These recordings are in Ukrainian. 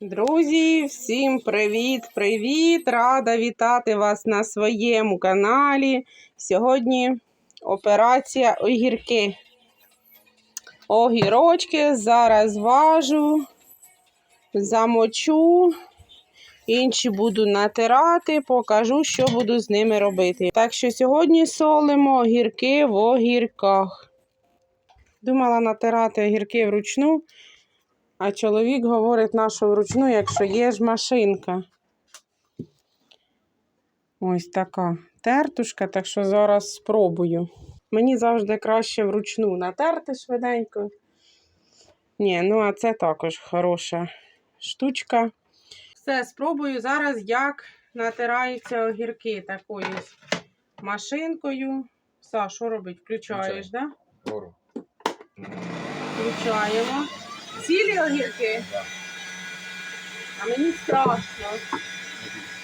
Друзі, всім привіт-привіт! Рада вітати вас на своєму каналі. Сьогодні операція огірки. Огірочки зараз важу, замочу, інші буду натирати, покажу, що буду з ними робити. Так що сьогодні солимо огірки в огірках. Думала натирати огірки вручну. А чоловік говорить нашу вручну, якщо є ж машинка. Ось така тертушка, так що зараз спробую. Мені завжди краще вручну натерти швиденько. Ні, ну а це також хороша штучка. Все, спробую зараз, як натираються огірки такою машинкою. Са, що робить? Включаєш, так? Да? Включаємо. Цілі огірки? А мені страшно.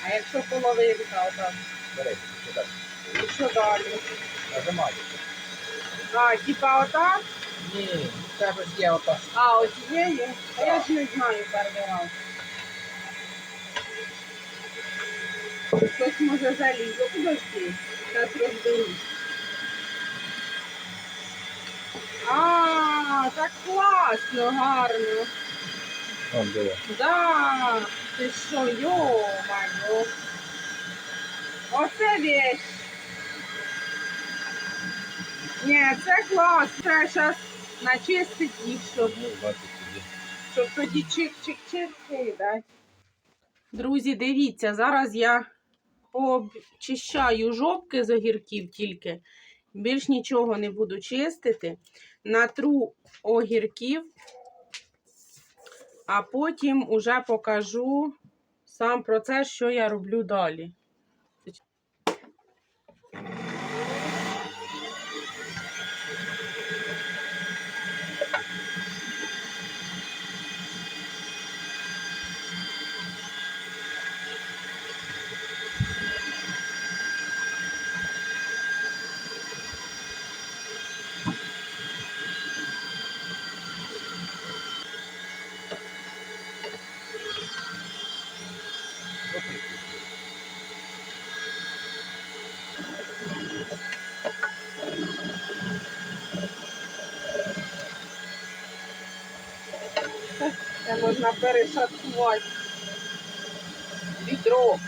А якщо половинка, отак? Бери, так? І що далі? Нажимай. А, типа отак? Ні, в ж є ота. А, оцієї? А я ж не знаю перший раз. Щось може залізо. Подожди. Зараз розберусь. А, так класно, гарно. Вон диви. Да, ти що, йо-моє. Оце вещь. Ні, це клас. Це зараз начистить їх, щоб, Ну, тоді. щоб тоді чик-чик-чик кидати. Друзі, дивіться, зараз я обчищаю жопки з огірків тільки. Більш нічого не буду чистити. Натру огірків а потім уже покажу сам процес, що я роблю далі. Це можна перешаткувати відро.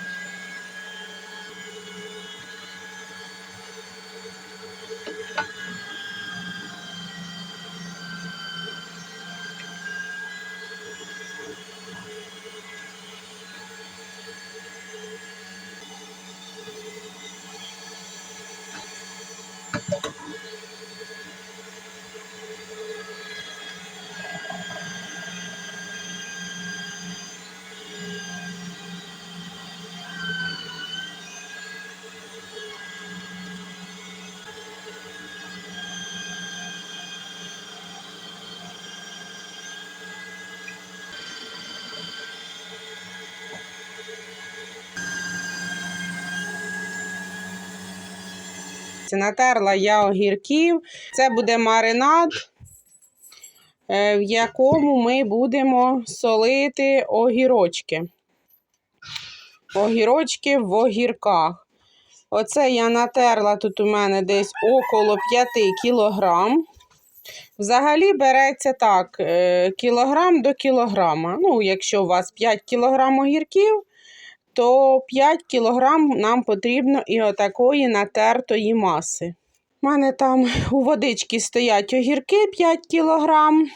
Натерла я огірків. Це буде маринад, е, в якому ми будемо солити огірочки. Огірочки в огірках. Оце я натерла тут у мене десь около 5 кілограм. Взагалі береться так, е, кілограм до кілограма. Ну, якщо у вас 5 кілограм огірків, то 5 кілограм нам потрібно і отакої натертої маси. У мене там у водичці стоять огірки 5 кілограм,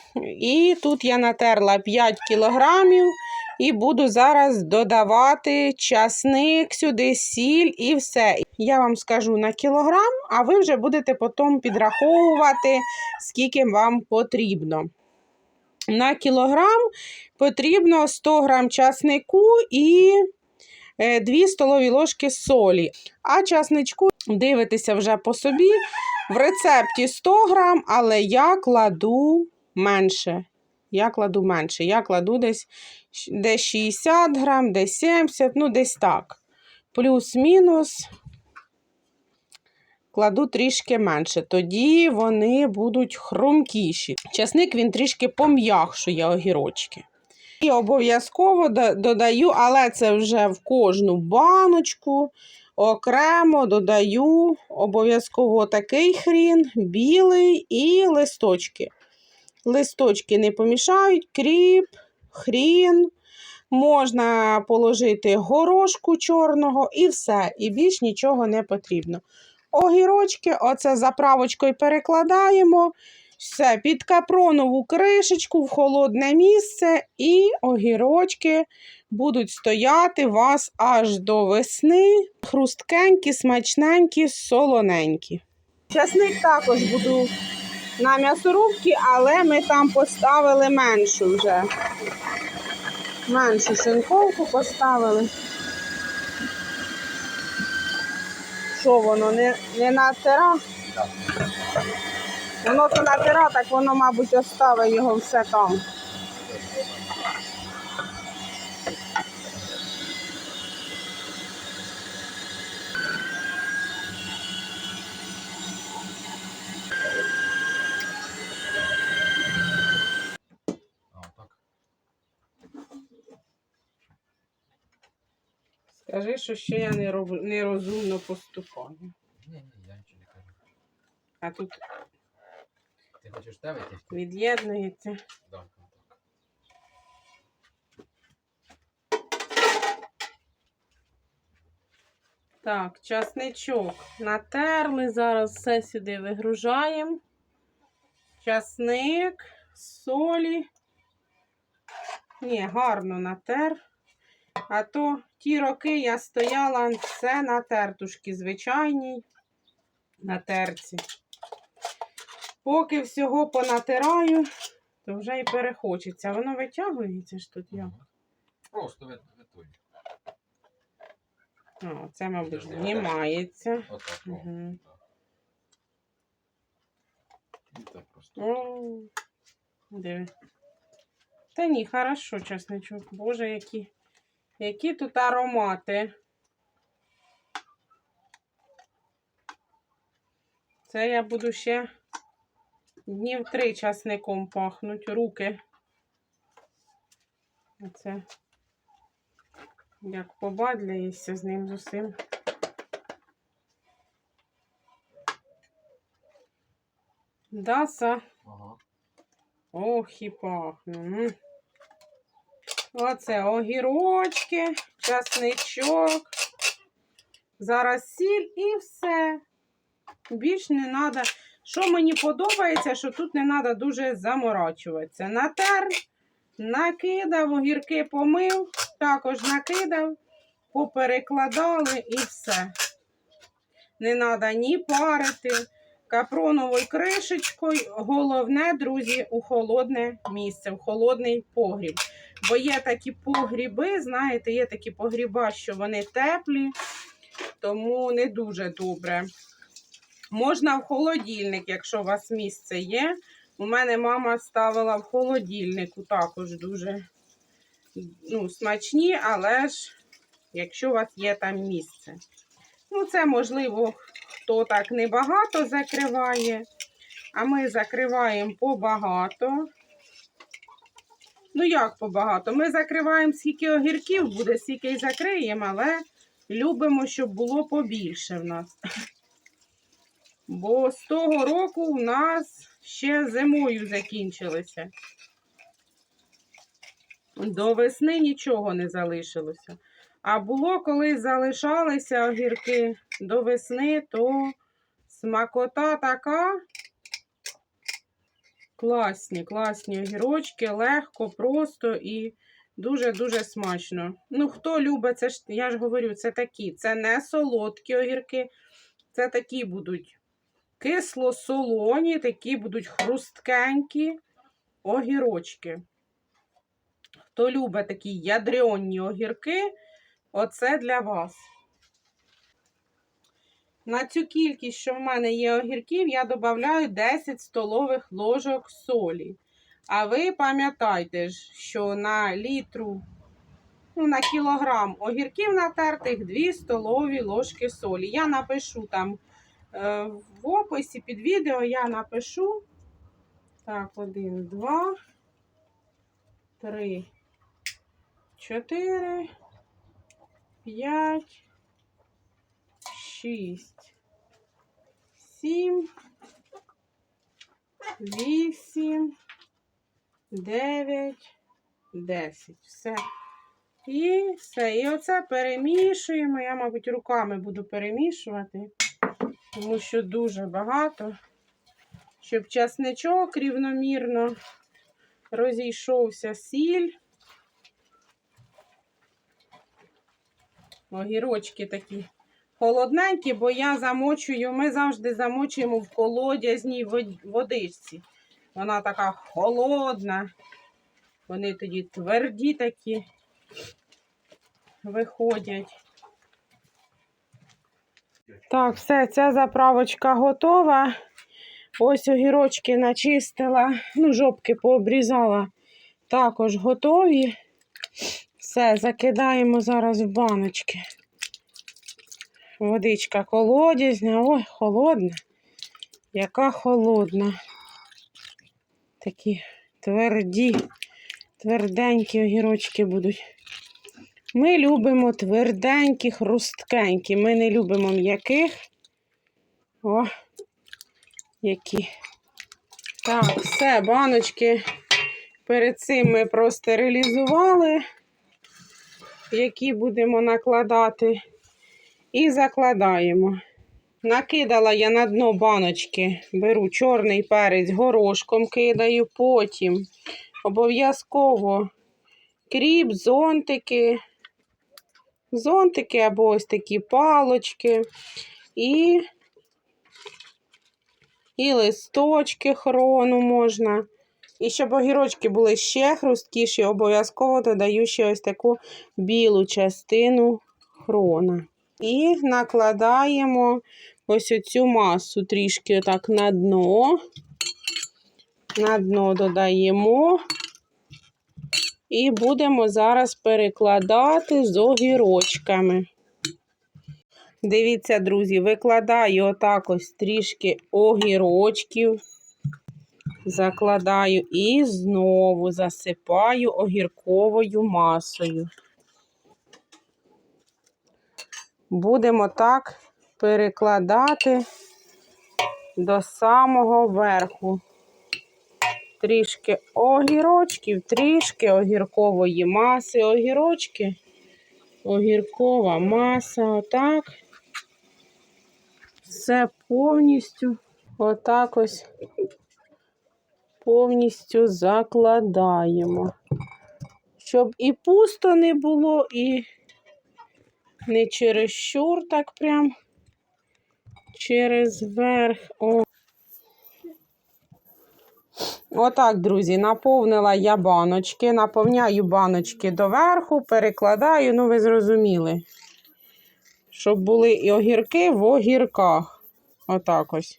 і тут я натерла 5 кілограмів і буду зараз додавати часник сюди, сіль і все. Я вам скажу на кілограм, а ви вже будете потім підраховувати, скільки вам потрібно. На кілограм потрібно 100 грам часнику і 2 столові ложки солі. А часничку дивитеся вже по собі. В рецепті 100 грам, але я кладу менше. Я кладу менше. Я кладу десь, десь 60 грам, десь 70, ну десь так. Плюс-мінус кладу трішки менше. Тоді вони будуть хрумкіші. Часник він трішки пом'якшує огірочки. І обов'язково додаю, але це вже в кожну баночку. Окремо додаю обов'язково такий хрін, білий і листочки. Листочки не помішають, кріп, хрін. Можна положити горошку чорного і все. І більш нічого не потрібно. Огірочки, оце заправочкою перекладаємо. Все, під капронову кришечку в холодне місце, і огірочки будуть стояти вас аж до весни. Хрусткенькі, смачненькі, солоненькі. Часник також буду на м'ясорубці, але ми там поставили меншу вже. Меншу шинковку поставили. Що воно не, не натира? Воно то натира, так воно, мабуть, оставить його все там. Скажи, що ще я не роб... нерозумно поступаю. Ні, ні, я нічого не кажу. А тут Ти хочеш те витягти? від'єднується. Ну так. Так, часничок натерли. Зараз все сюди вигружаємо. Часник, солі. Ні, гарно натер. А то ті роки я стояла все на тертушки звичайній, на терці. Поки всього понатираю, то вже і перехочеться. Воно витягується ж тут як. Просто вит- витуй. А, це, мабуть, знімається. Отак. о. О, диви. Та ні, хорошо, чесничок. Боже, які, які тут аромати. Це я буду ще днів три часником пахнуть руки. Оце як побадляєшся з ним з усім. Даса. Ага. Ох, і пахне. Оце огірочки, часничок. Зараз сіль і все. Більш не треба. Що мені подобається, що тут не треба дуже заморачуватися. Натер, накидав, огірки помив, також накидав, поперекладали і все. Не треба ні парити капроновою кришечкою. Головне, друзі, у холодне місце, в холодний погріб. Бо є такі погріби, знаєте, є такі погріба, що вони теплі, тому не дуже добре. Можна в холодильник, якщо у вас місце є. У мене мама ставила в холодильнику також дуже ну, смачні, але ж якщо у вас є там місце. Ну, це можливо хто так небагато закриває, а ми закриваємо побагато. Ну, як побагато? Ми закриваємо, скільки огірків буде, скільки й закриємо, але любимо, щоб було побільше в нас. Бо з того року в нас ще зимою закінчилося. До весни нічого не залишилося. А було, коли залишалися огірки до весни, то смакота така. Класні, класні огірочки, легко, просто і дуже-дуже смачно. Ну, хто любить, це ж, я ж говорю, це такі, це не солодкі огірки, це такі будуть кисло-солоні, такі будуть хрусткенькі огірочки. Хто любить такі ядріонні огірки, оце для вас. На цю кількість, що в мене є огірків, я додаю 10 столових ложок солі. А ви пам'ятайте що на літру, ну, на кілограм огірків натертих 2 столові ложки солі. Я напишу там в описі під відео, я напишу. Так, один, два, три, чотири, п'ять, шість, сім, вісім, дев'ять, десять. Все. І все. І оце перемішуємо. Я, мабуть, руками буду перемішувати, тому що дуже багато. Щоб часничок рівномірно розійшовся сіль. Огірочки такі холодненькі, бо я замочую, ми завжди замочуємо в колодязній водичці. Вона така холодна. Вони тоді тверді такі виходять. Так, все, ця заправочка готова. Ось огірочки начистила, ну, жопки пообрізала. Також готові. Все, закидаємо зараз в баночки. Водичка колодязня. Ой, холодна. Яка холодна. Такі тверді, тверденькі огірочки будуть. Ми любимо тверденькі, хрусткенькі. Ми не любимо м'яких. О, які. Так, все, баночки перед цим ми простерилізували, які будемо накладати, і закладаємо. Накидала я на дно баночки, беру чорний перець горошком кидаю, потім обов'язково кріп, зонтики, зонтики або ось такі палочки і і листочки хрону можна. І щоб огірочки були ще хрусткіші, обов'язково додаю ще ось таку білу частину хрона. І накладаємо ось оцю масу трішки отак на дно. На дно додаємо. І будемо зараз перекладати з огірочками. Дивіться, друзі, викладаю отак ось трішки огірочків, закладаю і знову засипаю огірковою масою. Будемо так перекладати до самого верху. Трішки огірочків, трішки огіркової маси, огірочки, огіркова маса, отак все повністю отак ось повністю закладаємо. Щоб і пусто не було, і не чересчур так прям через верх. О. Отак, друзі, наповнила я баночки, наповняю баночки доверху, перекладаю, ну ви зрозуміли щоб були і огірки в огірках. Отак ось.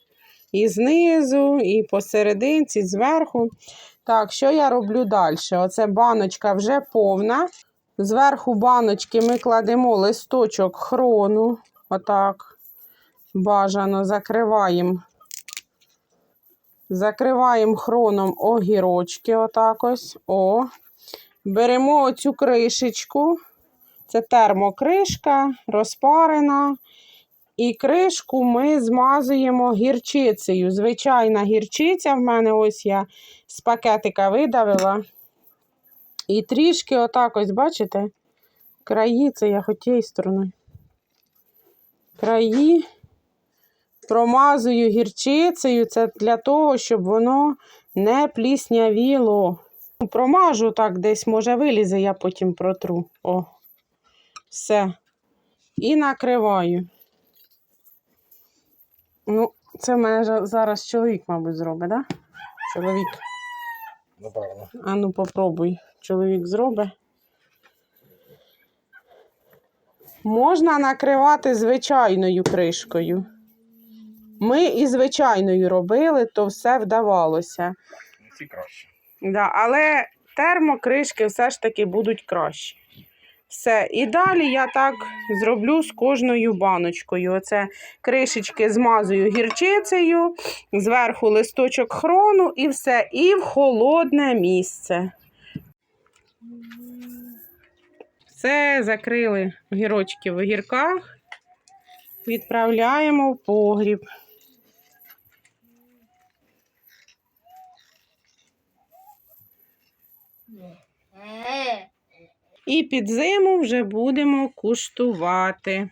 І знизу, і посерединці, зверху. Так, що я роблю далі? Оце баночка вже повна. Зверху баночки ми кладемо листочок хрону. Отак. Бажано закриваємо. Закриваємо хроном огірочки. Отак ось. О. Беремо оцю кришечку. Це термокришка, розпарена. І кришку ми змазуємо гірчицею. Звичайна гірчиця в мене ось я з пакетика видавила. І трішки отак ось, бачите? Краї, це я хоч тією стороною. Краї промазую гірчицею. Це для того, щоб воно не пліснявіло. Промажу так десь, може, вилізе, я потім протру. О. Все. І накриваю. Ну, це в мене зараз чоловік, мабуть, зробить, так? Да? Чоловік. Напевно. А ну попробуй. Чоловік зробить. Можна накривати звичайною кришкою. Ми і звичайною робили, то все вдавалося. Ці краще. Да, але термокришки все ж таки будуть кращі. Все. І далі я так зроблю з кожною баночкою. Оце кришечки змазую гірчицею, зверху листочок хрону і все. І в холодне місце. Все, закрили огірочки в огірках. Відправляємо в погріб. І під зиму вже будемо куштувати.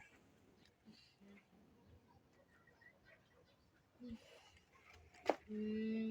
М,